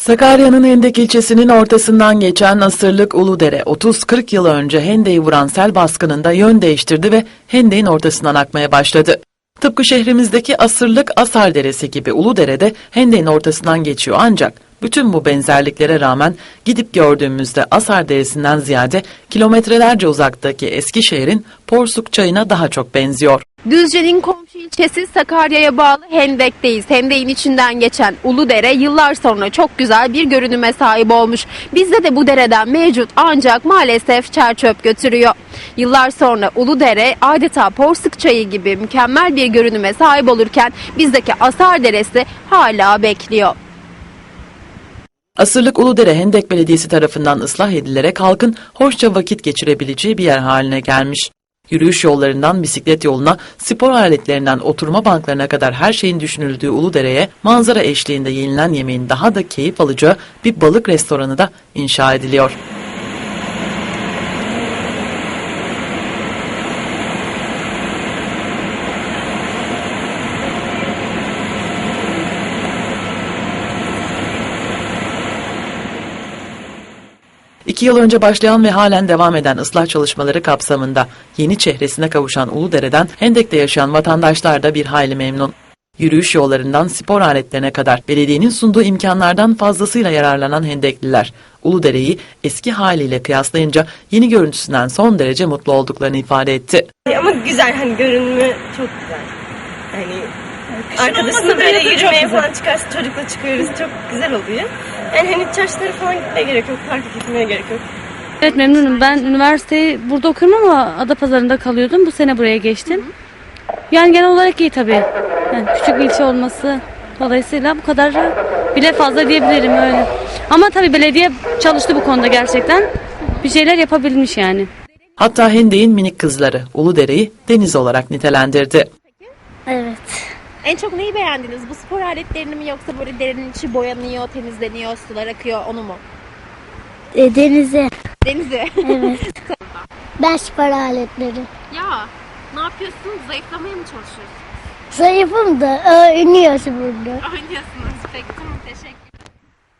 Sakarya'nın Hendek ilçesinin ortasından geçen asırlık Uludere 30-40 yıl önce Hendek'i vuran sel baskınında yön değiştirdi ve Hendek'in ortasından akmaya başladı. Tıpkı şehrimizdeki asırlık Asar Deresi gibi Uludere de Hendek'in ortasından geçiyor ancak bütün bu benzerliklere rağmen gidip gördüğümüzde Asar Deresi'nden ziyade kilometrelerce uzaktaki Eskişehir'in Porsuk Çayı'na daha çok benziyor. Düzce'nin komşu ilçesi Sakarya'ya bağlı Hendek'teyiz. Hendek'in içinden geçen Uludere yıllar sonra çok güzel bir görünüme sahip olmuş. Bizde de bu dereden mevcut ancak maalesef çer çöp götürüyor. Yıllar sonra Uludere adeta Porsuk Çayı gibi mükemmel bir görünüme sahip olurken bizdeki Asar Deresi hala bekliyor. Asırlık Uludere Hendek Belediyesi tarafından ıslah edilerek halkın hoşça vakit geçirebileceği bir yer haline gelmiş. Yürüyüş yollarından bisiklet yoluna, spor aletlerinden oturma banklarına kadar her şeyin düşünüldüğü Uludere'ye manzara eşliğinde yenilen yemeğin daha da keyif alacağı bir balık restoranı da inşa ediliyor. İki yıl önce başlayan ve halen devam eden ıslah çalışmaları kapsamında yeni çehresine kavuşan Uludere'den Hendek'te yaşayan vatandaşlar da bir hayli memnun. Yürüyüş yollarından spor aletlerine kadar belediyenin sunduğu imkanlardan fazlasıyla yararlanan Hendekliler, Uludere'yi eski haliyle kıyaslayınca yeni görüntüsünden son derece mutlu olduklarını ifade etti. Ama güzel hani görünümü çok güzel. Arkadaşımla böyle yürümeye falan çıkarsa çocukla çıkıyoruz çok güzel oluyor. Yani hani çarşılara falan gitmeye gerek yok, parka gitmeye gerek yok. Evet memnunum. Ben üniversiteyi burada okuyorum ama Adapazarı'nda kalıyordum. Bu sene buraya geçtim. Yani genel olarak iyi tabii. Yani küçük bir ilçe olması dolayısıyla bu kadar bile fazla diyebilirim öyle. Ama tabii belediye çalıştı bu konuda gerçekten. Bir şeyler yapabilmiş yani. Hatta Hendek'in minik kızları Uludere'yi deniz olarak nitelendirdi. Evet. En çok neyi beğendiniz? Bu spor aletlerini mi yoksa böyle derinin içi boyanıyor, temizleniyor, sular akıyor onu mu? E, denize. Denizi. Evet. ben spor aletleri. ya ne yapıyorsunuz? Zayıflamaya mı çalışıyorsunuz? Zayıfım da oynuyorsun burada. Oynuyorsunuz. Peki tamam teşekkür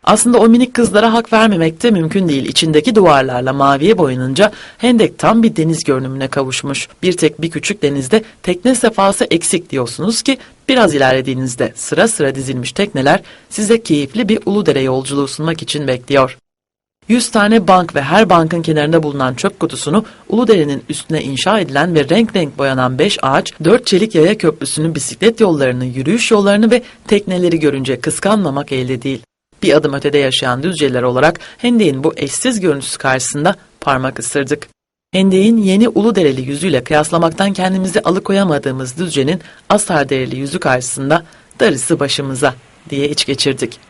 Aslında o minik kızlara hak vermemek de mümkün değil. İçindeki duvarlarla maviye boyanınca Hendek tam bir deniz görünümüne kavuşmuş. Bir tek bir küçük denizde tekne sefası eksik diyorsunuz ki biraz ilerlediğinizde sıra sıra dizilmiş tekneler size keyifli bir Uludere yolculuğu sunmak için bekliyor. 100 tane bank ve her bankın kenarında bulunan çöp kutusunu Uludere'nin üstüne inşa edilen ve renk renk boyanan 5 ağaç, 4 çelik yaya köprüsünü, bisiklet yollarını, yürüyüş yollarını ve tekneleri görünce kıskanmamak elde değil. Bir adım ötede yaşayan Düzceliler olarak Hendek'in bu eşsiz görüntüsü karşısında parmak ısırdık. Hendek'in yeni Uludereli yüzüyle kıyaslamaktan kendimizi alıkoyamadığımız Düzce'nin Asardereli yüzü karşısında darısı başımıza diye iç geçirdik.